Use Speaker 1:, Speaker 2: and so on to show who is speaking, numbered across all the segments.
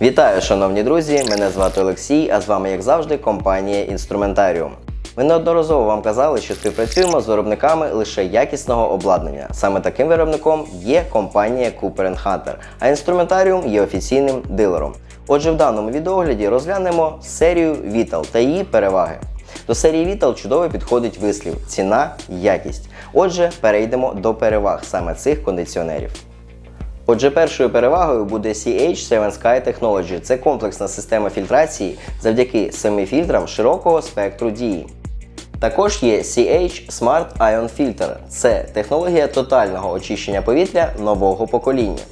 Speaker 1: Вітаю, шановні друзі! Мене звати Олексій, а з вами, як завжди, компанія Інструментаріум. Ми неодноразово вам казали, що співпрацюємо з виробниками лише якісного обладнання. Саме таким виробником є компанія Cooper Hunter, а інструментаріум є офіційним дилером. Отже, в даному відеогляді розглянемо серію Vital та її переваги. До серії Vital чудово підходить вислів ціна, якість. Отже, перейдемо до переваг саме цих кондиціонерів. Отже, першою перевагою буде CH7 Sky Technology. Це комплексна система фільтрації завдяки семи фільтрам широкого спектру дії. Також є CH Smart Ion Filter. Це технологія тотального очищення повітря нового покоління.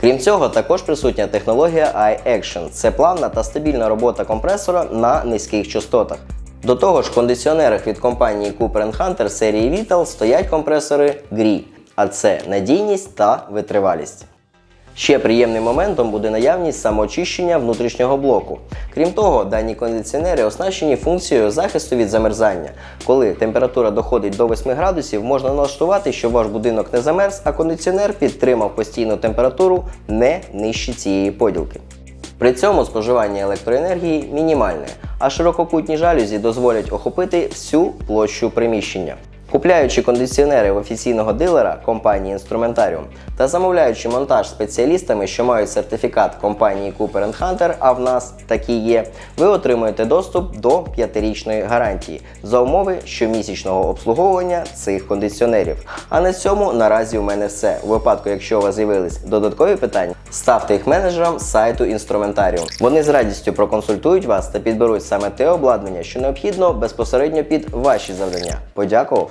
Speaker 1: Крім цього, також присутня технологія iAction. Це плавна та стабільна робота компресора на низьких частотах. До того ж, в кондиціонерах від компанії Cooper Hunter серії Vital стоять компресори GRI, а це надійність та витривалість. Ще приємним моментом буде наявність самоочищення внутрішнього блоку. Крім того, дані кондиціонери оснащені функцією захисту від замерзання. Коли температура доходить до 8 градусів, можна налаштувати, щоб ваш будинок не замерз, а кондиціонер підтримав постійну температуру не нижче цієї поділки. При цьому споживання електроенергії мінімальне, а ширококутні жалюзі дозволять охопити всю площу приміщення. Купляючи кондиціонери в офіційного дилера компанії Instrumentarium та замовляючи монтаж спеціалістами, що мають сертифікат компанії Cooper Hunter, а в нас такі є, ви отримуєте доступ до 5-річної гарантії за умови щомісячного обслуговування цих кондиціонерів. А на цьому наразі у мене все. У випадку, якщо у вас з'явились додаткові питання, ставте їх менеджерам сайту Instrumentarium. Вони з радістю проконсультують вас та підберуть саме те обладнання, що необхідно безпосередньо під ваші завдання. Подякував